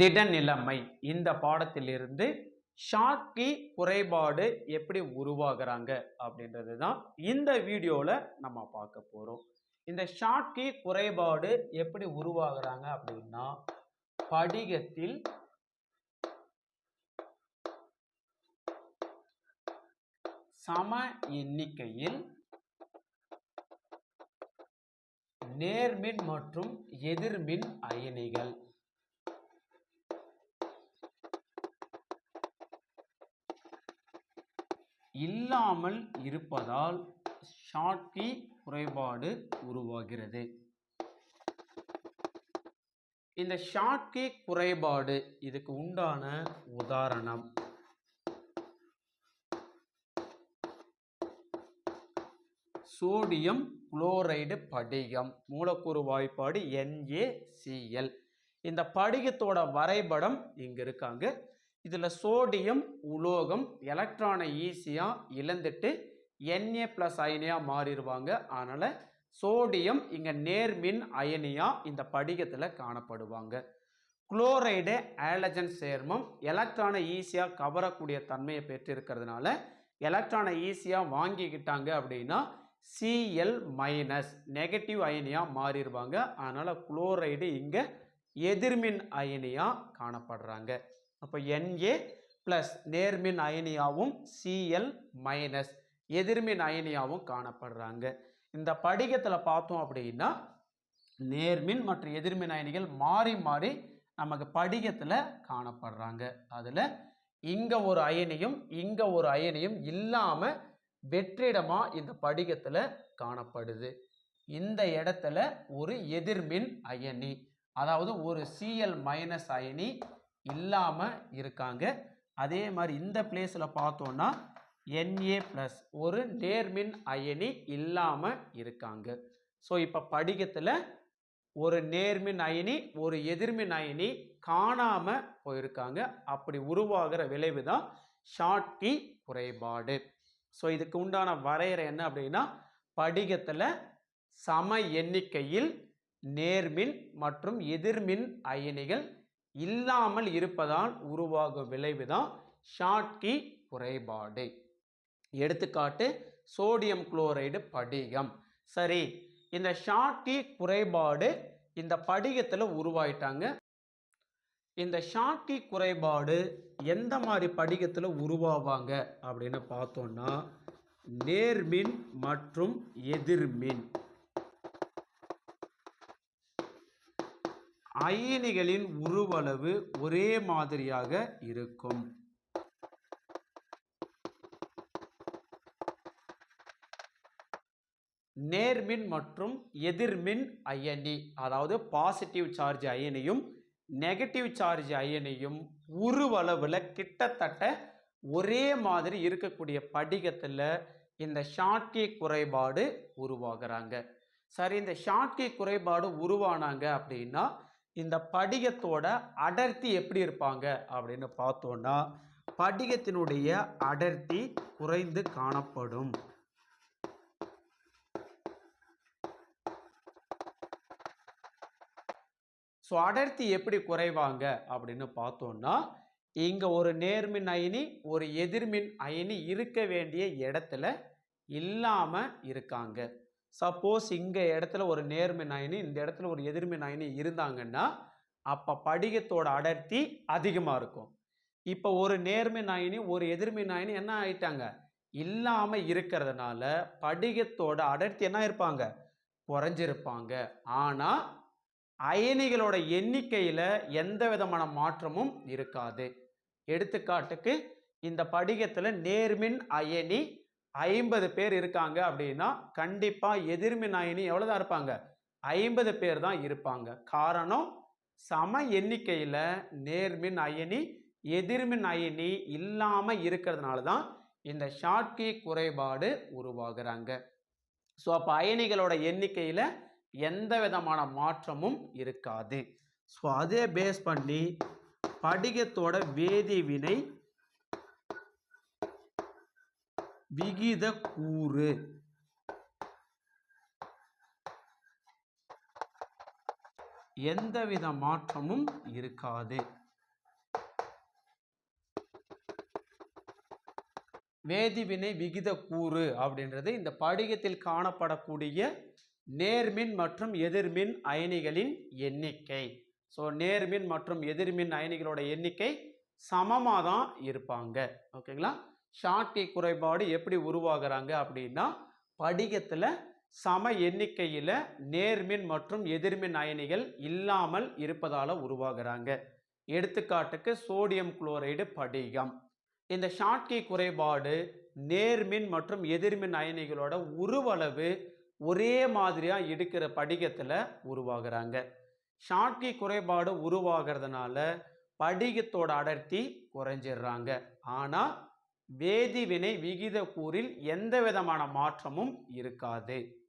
திடநிலைமை. இந்த பாடத்திலிருந்து ஷார்ட்கி குறைபாடு எப்படி உருவாகிறாங்க அப்படின்றது தான் இந்த வீடியோவில் நம்ம பார்க்க போகிறோம் இந்த ஷார்ட்கி குறைபாடு எப்படி உருவாகிறாங்க அப்படின்னா படிகத்தில் சம எண்ணிக்கையில் நேர்மின் மற்றும் எதிர்மின் அயனிகள். இல்லாமல் இருப்பதால் ஷாட்கி குறைபாடு உருவாகிறது. இந்த ஷாட்கி குறைபாடு இதுக்கு உண்டான உதாரணம். சோடியம் குளோரைடு படிகம். மூலக்கூறு வாய்ப்பாடு என்ஏசிஎல் இந்த படிகத்தோட வரைபடம் இங்க இருக்காங்க இதில் சோடியம் உலோகம் எலக்ட்ரானை ஈஸியாக இழந்துட்டு என்ஏ ப்ளஸ் அயனியாக மாறிடுவாங்க. அதனால் சோடியம் இங்கே நேர்மின் அயனியாக இந்த படிகத்தில் காணப்படுவாங்க. குளோரைடு ஆலஜன் சேர்மம் எலக்ட்ரானை ஈஸியாக கவரக்கூடிய தன்மையை பெற்றிருக்கிறதுனால எலக்ட்ரானை ஈஸியாக வாங்கிக்கிட்டாங்க அப்படின்னா சிஎல் மைனஸ் நெகட்டிவ் அயனியாக மாறிடுவாங்க. அதனால் குளோரைடு இங்கே எதிர்மின் அயனியாக காணப்படுறாங்க. அப்போ என்ஏ ப்ளஸ் நேர்மின் அயனியாவும் சிஎல் மைனஸ் எதிர்மின் அயனியாவும் காணப்படுறாங்க. இந்த படிகத்தில் பார்த்தோம் அப்படின்னா நேர்மின் மற்றும் எதிர்மின் அயனிகள் மாறி மாறி நமக்கு படிகத்தில் காணப்படுறாங்க. அதில் இங்கே ஒரு அயனியும் இங்கே ஒரு அயனியும் இல்லாமல் வெற்றிடமாக இந்த படிகத்தில் காணப்படுது. இந்த இடத்துல ஒரு எதிர்மின் அயனி அதாவது ஒரு சிஎல் மைனஸ் அயனி இல்லாமல் இருக்காங்க. அதே மாதிரி இந்த பிளேஸில் பார்த்தோன்னா NA ப்ளஸ் ஒரு நேர்மின் அயனி இல்லாமல் இருக்காங்க. ஸோ இப்போ படிகத்தில் ஒரு நேர்மின் அயனி ஒரு எதிர்மின் அயனி காணாமல் போயிருக்காங்க. அப்படி உருவாகிற விளைவு தான் ஷார்ட்கி குறைபாடு. ஸோ இதுக்கு உண்டான வரையறை என்ன அப்படின்னா படிகத்தில் சம எண்ணிக்கையில் நேர்மின் மற்றும் எதிர்மின் அயனிகள் இல்லாமல் இருப்பதால் உருவாகும் விளைவு தான் ஷாட்கி குறைபாடு. எடுத்துக்காட்டு சோடியம் குளோரைடு படிகம். சரி இந்த ஷாட்கி குறைபாடு இந்த படிகத்தில் உருவாயிட்டாங்க. இந்த ஷாட்கி குறைபாடு எந்த மாதிரி படிகத்தில் உருவாவாங்க அப்படின்னு பார்த்தோன்னா நேர்மின் மற்றும் எதிர்மின். அயனிகளின் உருவளவு ஒரே மாதிரியாக இருக்கும். நேர்மின் மற்றும் எதிர்மின் அயனி அதாவது பாசிட்டிவ் சார்ஜ் அயனியும் நெகட்டிவ் சார்ஜ் அயனியும் உருவளவில் கிட்டத்தட்ட ஒரே மாதிரி இருக்கக்கூடிய படிகத்தில் இந்த ஷாட்கி குறைபாடு உருவாகிறாங்க. சரி இந்த ஷாட்கி குறைபாடு உருவானாங்க அப்படின்னா இந்த படிகத்தோட அடர்த்தி எப்படி இருப்பாங்க அப்படின்னு பார்த்தோன்னா படிகத்தினுடைய அடர்த்தி குறைந்து காணப்படும். ஸோ அடர்த்தி எப்படி குறைவாங்க அப்படின்னு பார்த்தோம்னா இங்கே ஒரு நேர்மின் அயனி ஒரு எதிர்மின் அயனி இருக்க வேண்டிய இடத்துல இல்லாமல் இருக்காங்க. சப்போஸ் இங்கே இடத்துல ஒரு நேர்மின் அயனி இந்த இடத்துல ஒரு எதிர்மின் நாயினி இருந்தாங்கன்னா அப்போ படிகத்தோட அடர்த்தி அதிகமாக இருக்கும். இப்போ ஒரு நேர்மின் அயனி ஒரு எதிர்மின் நாயினி என்ன ஆயிட்டாங்க? இல்லாமல் இருக்கிறதுனால படிகத்தோட அடர்த்தி என்ன இருப்பாங்க குறைஞ்சிருப்பாங்க. ஆனால் அயனிகளோட எண்ணிக்கையில் எந்த விதமான மாற்றமும் இருக்காது. எடுத்துக்காட்டுக்கு இந்த படிகத்தில் நேர்மின் அயனி ஐம்பது பேர் இருக்காங்க அப்படின்னா கண்டிப்பாக எதிர்மின் அயனி எவ்வளோதான் இருப்பாங்க? ஐம்பது பேர் தான் இருப்பாங்க. காரணம் சம எண்ணிக்கையில் நேர்மின் அயனி எதிர்மின் அயனி இல்லாமல் இருக்கிறதுனால தான் இந்த ஷார்ட்கி குறைபாடு உருவாகிறாங்க. ஸோ அப்போ அயனிகளோட எண்ணிக்கையில் எந்த விதமான மாற்றமும் இருக்காது. ஸோ அதே பேஸ் பண்ணி படிகத்தோட வேதிவினை விகித கூறு எந்தவித மாற்றமும் இருக்காது. வேதிவினை விகித கூறு அப்படின்றது இந்த படிகத்தில் காணப்படக்கூடிய நேர்மின் மற்றும் எதிர்மின் அயனிகளின் எண்ணிக்கை. ஸோ நேர்மின் மற்றும் எதிர்மின் அயனிகளோட எண்ணிக்கை சமமாக தான் இருப்பாங்க ஓகேங்களா ஷார்ட்டி குறைபாடு எப்படி உருவாகுறாங்க அப்படின்னா படிகத்தில் சம எண்ணிக்கையில் நேர்மின் மற்றும் எதிர்மின் அயனிகள் இல்லாமல் இருப்பதால் உருவாகிறாங்க. எடுத்துக்காட்டுக்கு சோடியம் குளோரைடு படிகம். இந்த ஷார்ட்கி குறைபாடு நேர்மின் மற்றும் எதிர்மின் அயனிகளோட உருவளவு ஒரே மாதிரியாக இருக்கிற படிகத்தில் உருவாகிறாங்க. ஷார்ட்கி குறைபாடு உருவாகிறதுனால படிகத்தோட அடர்த்தி குறைஞ்சிடுறாங்க. ஆனால் வேதிவினை விகித கூறில் எந்த விதமான மாற்றமும் இருக்காது.